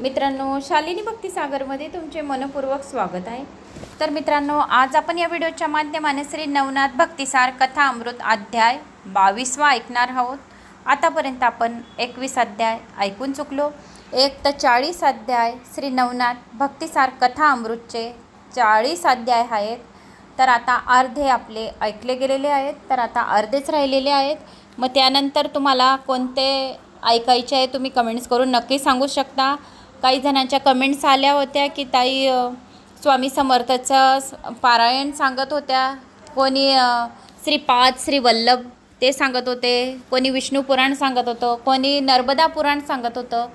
मित्रांनो शालिनी भक्तिसागरमध्ये तुमचे मनपूर्वक स्वागत आहे. तर मित्रांनो आज आपण या व्हिडिओच्या माध्यमाने श्री नवनाथ भक्तिसार कथा अमृत अध्याय बावीसवा ऐकणार आहोत. आतापर्यंत आपण एकवीस अध्याय ऐकून चुकलो. एक तर चाळीस अध्याय श्री नवनाथ भक्तिसार कथा अमृतचे चाळीस अध्याय आहेत. तर आता अर्धे आपले ऐकले गेलेले आहेत. तर आता अर्धेच राहिलेले आहेत. मग त्यानंतर तुम्हाला कोणते ऐकायचे आहे तुम्ही कमेंट्स करून नक्की सांगू शकता. काही जणांच्या कमेंट्स आल्या होत्या की ताई स्वामी समर्थाचं पारायण सांगत होत्या. कोणी श्रीपाद श्रीवल्लभ ते सांगत होते. कोणी विष्णू पुराण सांगत होतं. कोणी नर्मदा पुराण सांगत होतं.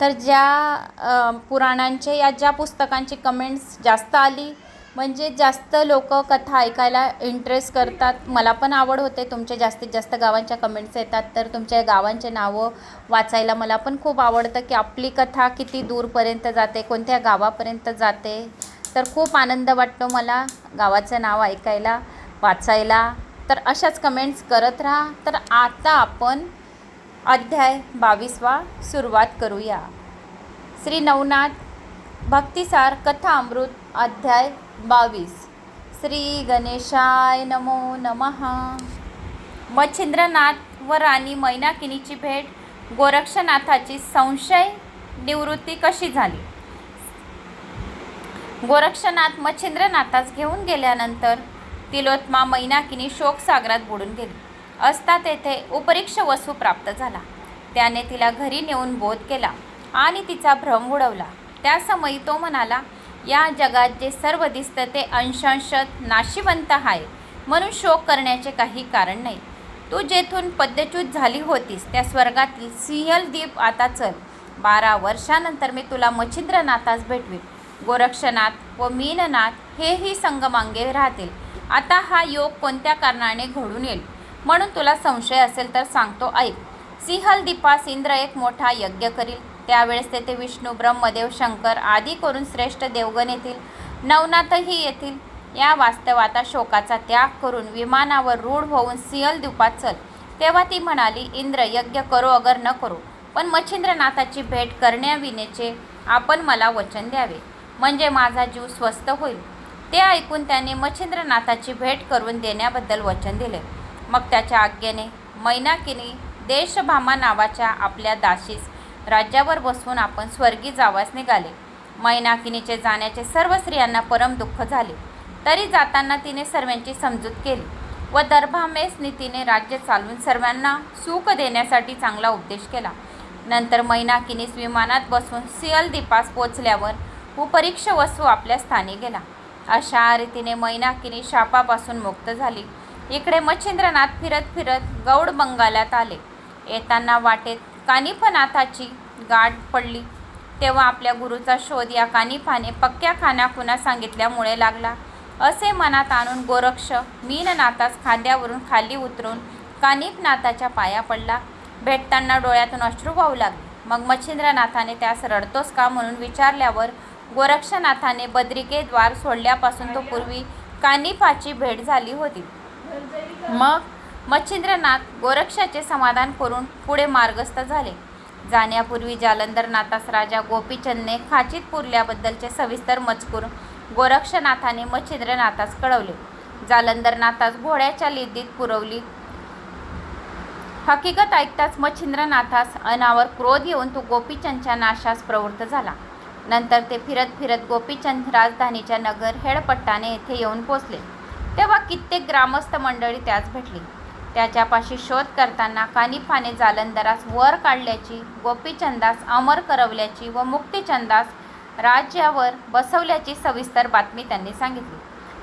तर ज्या पुराणांचे या ज्या पुस्तकांची कमेंट्स जास्त आली म्हणजे जास्त लोक कथा ऐकायला इंटरेस्ट करतात. मला पण आवड होते. तुमचे जास्तीत जास्त गावांच्या कमेंट्स येतात. तर तुमच्या गावांचे नावं वाचायला मला पण खूप आवडतं की आपली कथा किती दूरपर्यंत जाते कोणत्या गावापर्यंत जाते. तर खूप आनंद वाटतो मला गावाचं नाव ऐकायला वाचायला. तर अशाच कमेंट्स करत राहा. तर आता आपण अध्याय बावीसवा सुरुवात करूया. श्री नवनाथ भक्तिसार कथा अमृत अध्याय बावीस. श्री गणेशाय नमो नमः. मच्छिंद्रनाथ व राणी मैनाकिनीची भेट गोरक्षनाथाची संशय निवृत्ती कशी झाली? गोरक्षनाथ मच्छिंद्रनाथास घेऊन गेल्यानंतर तिलोत्मा मैनाकिनी शोकसागरात बुडून गेली. असता तेथे उपरीक्ष वसू प्राप्त झाला. त्याने तिला घरी नेऊन बोध केला आणि तिचा भ्रम उडवला. त्या समयी तो म्हणाला या जगात जे सर्व दिसतं ते अंशांशत नाशिवंत आहे. म्हणून शोक करण्याचे काही कारण नाही. तू जेथून पद्यच्युत झाली होतीस त्या स्वर्गातील सिंहल दीप आता चल. बारा वर्षानंतर मी तुला मच्छिंद्रनाथास भेटवीन. गोरक्षनाथ व मीननाथ हेही संगमांगे राहतील. आता हा योग कोणत्या कारणाने घडून येईल? म्हणून तुला संशय असेल तर सांगतो ऐक. सिंहल दीपास इंद्र एक मोठा यज्ञ करील. त्यावेळेस तेथे विष्णू ब्रह्मदेव शंकर आदी करून श्रेष्ठ देवगण येथील नवनाथही येथील या वास्तवात शोकाचा त्याग करून विमानावर रूढ होऊन सिंहल द्वीपात चल. तेव्हा ती म्हणाली इंद्र यज्ञ करो अगर न करो. पण मच्छिंद्रनाथाची भेट करण्याविनेचे आपण मला वचन द्यावे. म्हणजे माझा जीव स्वस्थ होईल. ते ऐकून त्याने मच्छिंद्रनाथाची भेट करून देण्याबद्दल वचन दिले. मग त्याच्या आज्ञेने मैनाकिनी देशभामा नावाच्या आपल्या दासीस राज्यावर बसवून आपण स्वर्गी जावास निघाले. मैनाकिनीचे जाण्याचे सर्व स्त्रियांना परम दुःख झाले. तरी जाताना तिने सर्वांची समजूत केली व दर्भामेस तिने राज्य चालवून सर्वांना सुख देण्यासाठी चांगला उपदेश केला. नंतर मैनाकिनीस विमानात बसून सियल दीपास पोचल्यावर उपरीक्ष वस्तू आपल्या स्थानी गेला. अशा रीतीने मैनाकिनी शापापासून मुक्त झाली. इकडे मच्छिंद्रनाथ फिरत फिरत गौड बंगालात आले. येताना वाटेत कानिफनाथाची गाठ पडली. तेव्हा आपल्या गुरुचा शोध या कानिफाने पक्क्या खानाखुना सांगितल्यामुळे लागला. असे मनात आणून गोरक्ष मीननाथास खांद्यावरून खाली उतरून कानिफनाथाच्या पाया पडला. भेटताना डोळ्यातून अश्रू वाहू लागले. मग मच्छिंद्रनाथाने त्यास रडतोस का म्हणून विचारल्यावर गोरक्षनाथाने बद्रिके द्वार सोडल्यापासून तो पूर्वी कानिफाची भेट झाली होती. मग मच्छिंद्रनाथ गोरक्षाचे समाधान करून पुढे मार्गस्थ झाले. जाण्यापूर्वी जालंधरनाथास राजा गोपीचंदने खाचीत पुरल्याबद्दलचे सविस्तर मजकूर गोरक्षनाथाने मच्छिंद्रनाथास कळवले. जालंधरनाथास घोड्याच्या लिद्दीत पुरवली. हकीकत ऐकताच मच्छिंद्रनाथास अनावर क्रोध येऊन तो गोपीचंदच्या नाशास प्रवृत्त झाला. नंतर ते फिरत फिरत गोपीचंद राजधानीच्या नगर हेडपट्टाने येथे येऊन पोचले. तेव्हा कित्येक ग्रामस्थ मंडळी त्यास भेटली. त्याच्यापाशी शोध करताना कानिफाने जालंधरास वर काढल्याची गोपीचंदास अमर करवल्याची व मुक्तीचंदास राज्यावर बसवल्याची सविस्तर बातमी त्यांनी सांगितली.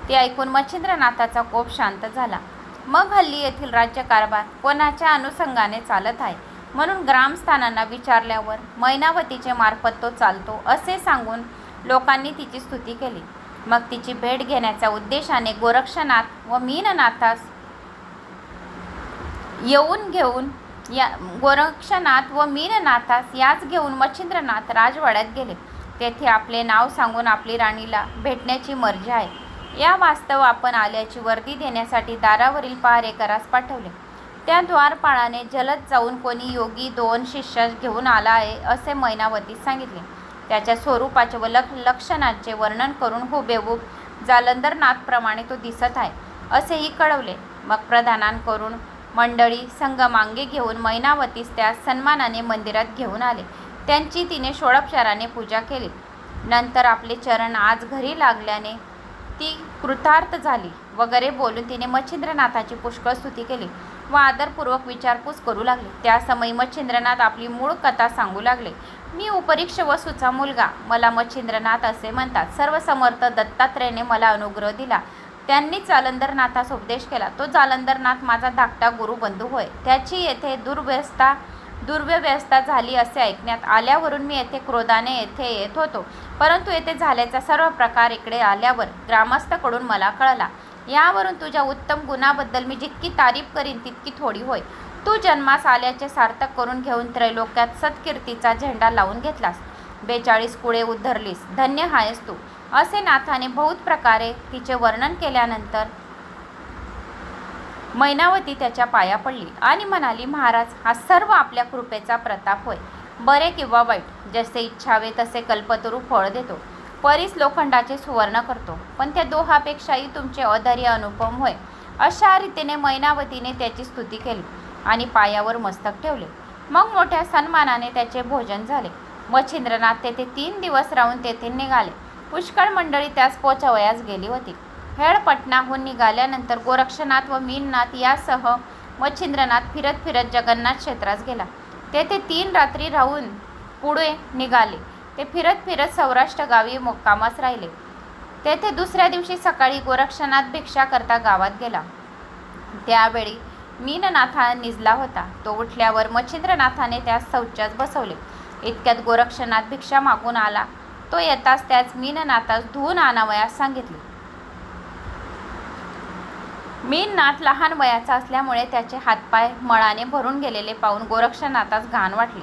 ती ऐकून मच्छिंद्रनाथाचा कोप शांत झाला. मग हल्ली येथील राज्यकारभार कोणाच्या अनुषंगाने चालत आहे? म्हणून ग्रामस्थानांना विचारल्यावर मैनावतीचे मार्फत तो चालतो असे सांगून लोकांनी तिची स्तुती केली. मग तिची भेट घेण्याच्या उद्देशाने गोरक्षनाथ व मीननाथास येऊन घेऊन या गोरक्षनाथ व मीननाथास याच घेऊन मच्छिंद्रनाथ राजवाड्यात गेले. तेथे आपले नाव सांगून आपली राणीला भेटण्याची मर्जी आहे. या वास्तव आपण आल्याची वर्दी देण्यासाठी दारावरील पहारेकरास पाठवले. त्या द्वारपाळाने जलद जाऊन कोणी योगी दोन शिष्य घेऊन आला आहे असे मैनावतीस सांगितले. त्याच्या स्वरूपाचे व लख लक्षणांचे वर्णन करून हुबेहूब जालंधरनाथप्रमाणे तो दिसत आहे असेही कळवले. मग प्रधानांकडून मंडळी संगमांगे घेऊन मैनावतीस त्या सन्मानाने मंदिरात घेऊन आले. त्यांची तिने षोडपचाराने पूजा केली. नंतर आपले चरण आज घरी लागल्याने ती कृतार्थ झाली. वगैरे बोलून तिने मच्छिंद्रनाथाची पुष्कळ स्तुती केली व आदरपूर्वक विचारपूस करू लागले. त्यासमयी मच्छिंद्रनाथ आपली मूळ कथा सांगू लागले. मी उपरीक्ष वसूचा मुलगा. मला मच्छिंद्रनाथ असे म्हणतात. सर्व समर्थ दत्तात्रेयाने मला अनुग्रह दिला. त्यांनी जालंधरनाथास उपदेश केला. तो जालंधरनाथ माझा धाकटा गुरुबंधू होय. त्याची येथे दुर्व्यवस्था दुर्व्यवस्था झाली असे ऐकण्यात आल्यावरून मी येथे क्रोधाने येथे येत होतो. परंतु येथे झाल्याचा सर्व प्रकार इकडे आल्यावर ग्रामस्थकडून मला कळला. यावरून तुझ्या उत्तम गुणाबद्दल मी जितकी तारीफ करीन तितकी थोडी होय. तू जन्मास आल्याचे सार्थक करून घेऊन त्रैलोक्यात सत्कीर्तीचा झेंडा लावून घेतलास. बेचाळीस कुळे उद्धरलीस धन्य हायस तू. असे नाथाने बहुत प्रकारे तिचे वर्णन केल्यानंतर मैनावती त्याच्या पाया पडली आणि म्हणाली महाराज हा सर्व आपल्या कृपेचा प्रताप होय. बरे किंवा वाईट जसे इच्छावे तसे कल्पतरू फळ देतो. परीस लोखंडाचे सुवर्ण करतो. पण त्या दोहापेक्षाही तुमचे अधर्य अनुपम होय. अशा रीतीने मैनावतीने त्याची स्तुती केली आणि पायावर मस्तक ठेवले. मग मोठ्या सन्मानाने त्याचे भोजन झाले. मच्छिंद्रनाथ तेथे तीन दिवस राहून तेथे निघाले. पुष्कळ मंडळी त्यास पोचावयास गेली होती. हेळपटणाहून निघाल्यानंतर गोरक्षनाथ व मीननाथ यासह मच्छिंद्रनाथ फिरत फिरत जगन्नाथ क्षेत्रास गेला. तेथे तीन रात्री राहून पुढे निघाले. ते फिरत फिरत सौराष्ट्र गावी मुक्कामास राहिले. तेथे दुसऱ्या दिवशी सकाळी गोरक्षनाथ भिक्षा करता गावात गेला. त्यावेळी मीननाथा निजला होता. तो उठल्यावर मच्छिंद्रनाथाने त्यास शौचास बसवले. इतक्यात गोरक्षनाथ भिक्षा मागून आला. तो येताच त्याच मीननाथास धुवून आणावयास सांगितले. मीननाथ लहान वयाचा असल्यामुळे त्याचे हातपाय मळाने भरून गेलेले पाहून गोरक्षनाथास घाण वाटली.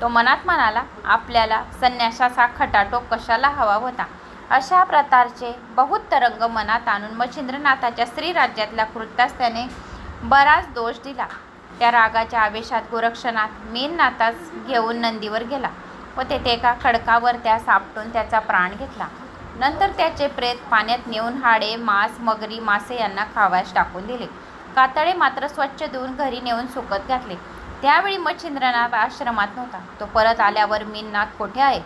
तो मनात म्हणाला आपल्याला संन्यासाचा खटाटोप कशाला हवा होता? अशा प्रकारचे बहुत तरंग मनात आणून मच्छिंद्रनाथाच्या स्त्रीराज्यातल्या कृत्यास त्याने बराच दोष दिला. त्या रागाच्या आवेशात गोरक्षनाथ मीननाथास घेऊन नंदीवर गेला. व तेथे एका खडकावर त्यास आपटून त्याचा प्राण घेतला. नंतर त्याचे प्रेत पाण्यात नेऊन हाडे मांस मगरी मासे यांना खावयास टाकून दिले. कातळे मात्र स्वच्छ धुवून घरी नेऊन सुकत घातले. त्यावेळी मच्छिंद्रनाथ आश्रमात नव्हता. तो परत आल्यावर मीननाथ कोठे आहे?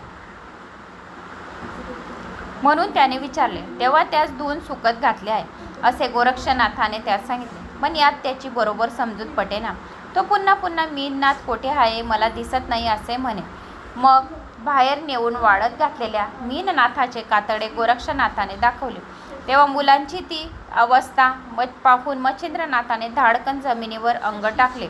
म्हणून त्याने विचारले. तेव्हा त्यास धुवून सुकत घातले आहे असे गोरक्षनाथाने त्यास सांगितले. पण यात त्याची बरोबर समजूत पटेना. तो पुन्हा पुन्हा मीननाथ कोठे आहे? मला दिसत नाही असे म्हणे. मग बाहेर नेऊन वाळत घातलेल्या मीननाथाचे कातडे गोरक्षनाथाने दाखवले. तेव्हा मुलांची ती अवस्था मच पाहून मच्छिंद्रनाथाने धाडकन जमिनीवर अंग टाकले.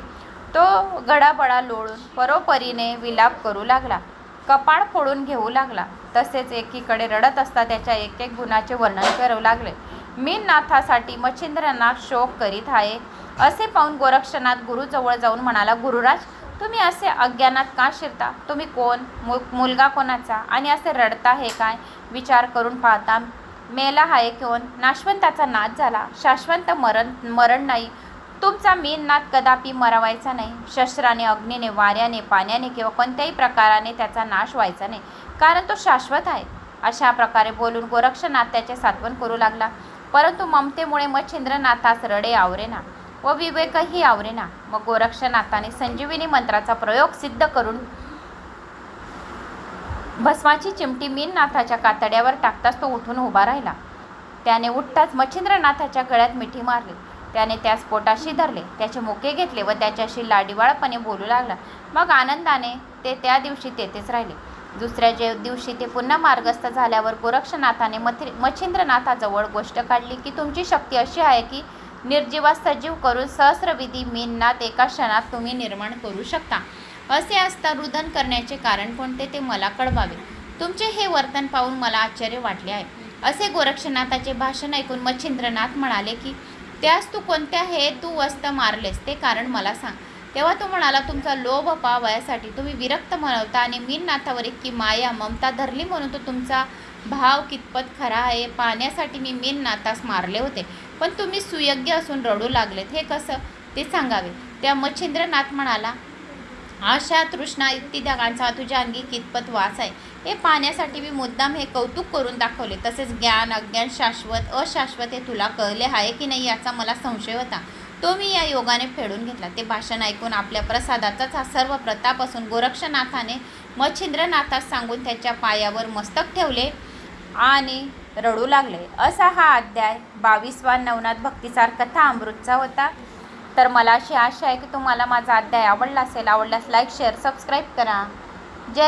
तो गडाबडा लोळून परोपरीने विलाप करू लागला. कपाळ फोडून घेऊ लागला. तसेच एकीकडे रडत असता त्याच्या एक एक गुणाचे वर्णन करू लागले. मीननाथासाठी मच्छिंद्रनाथ शोक करीत आहे असे पाहून गोरक्षनाथ गुरुजवळ जाऊन म्हणाला गुरुराज तुम्ही असे अज्ञानात का शिरता? तुम्ही कोण? मु मुलगा कोणाचा? आणि असे रडता हे काय? विचार करून पाहता मेला आहे कोण नाशवंताचा नाद झाला. शाश्वंत मरण मरण नाही. तुमचा मीननाथ कदापि मरवायचा नाही. शस्त्राने अग्नीने वाऱ्याने पाण्याने किंवा कोणत्याही प्रकाराने त्याचा नाश व्हायचा नाही. कारण तो शाश्वत आहे. अशा प्रकारे बोलून गोरक्षनाथ त्याचे सात्वन करू लागला. परंतु ममतेमुळे मच्छिंद्रनाथास रडे आवरेना. व विवेकही आवरेना. मग गोरक्षनाथाने संजीविनी मंत्राचा प्रयोग सिद्ध करून भस्माची चिमटी मीननाथाच्या कातड्यावर टाकताच तो उठून उभा राहिला. त्याने उठताच मच्छिंद्रनाथाच्या गळ्यात मिठी मारली. त्याने त्यास पोटाशी धरले. त्याचे मुके घेतले व त्याच्याशी लाडीवाळपणे बोलू लागला. मग आनंदाने ते त्या दिवशी तेथेच राहिले. दुसऱ्या जे दिवशी ते पुन्हा मार्गस्थ झाल्यावर गोरक्षनाथाने मथि मच्छिंद्रनाथाजवळ गोष्ट काढली की तुमची शक्ती अशी आहे की निर्जीवास सजीव करून सहस्रविधी मीननाथ एका क्षणात तुम्ही निर्माण करू शकता. असे असता रुदन करण्याचे कारण कोणते ते मला कळवावे. तुमचे हे वर्तन पाहून मला आश्चर्य वाटले आहे. असे गोरक्षनाथाचे भाषण ऐकून मच्छिंद्रनाथ म्हणाले की त्यास तू कोणत्या हे तू वस्त मारलेस ते कारण मला सांग. तेव्हा तो म्हणाला तुमचा लोभ पावयासाठी तुम्ही विरक्त म्हणवता आणि मीननाथावर इतकी माया ममता धरली म्हणून तो तुमचा भाव कितपत खरा आहे? पाहण्यासाठी मी मेन नातास मारले होते. पण तुम्ही सुयोग्य असून रडू लागलेत. हे कसं? ते सांगावे. त्या मच्छिंद्रनाथ म्हणाला आशा तृष्णा इत्ती धगांचा तुझ्या अंगी कितपत वास आहे? हे पाहण्यासाठी मी मुद्दाम हे कौतुक करून दाखवले. तसेच ज्ञान अज्ञान शाश्वत अशाश्वत हे तुला कळले आहे की नाही याचा मला संशय होता. तो मी या योगाने फेडून घेतला. ते भाषण ऐकून आपल्या प्रसादाचाच हा सर्व प्रताप असून गोरक्षनाथाने मच्छिंद्रनाथास सांगून त्याच्या पायावर मस्तक ठेवले. आणि रडू लागले. असा हा अध्याय बावीसवा नवनाथ भक्तीसार कथा अमृतचा होता. तर मला अशी आशा आहे की तुम्हाला माझा अध्याय आवडला असेल. आवडल्यास लाईक शेअर सबस्क्राईब करा. जय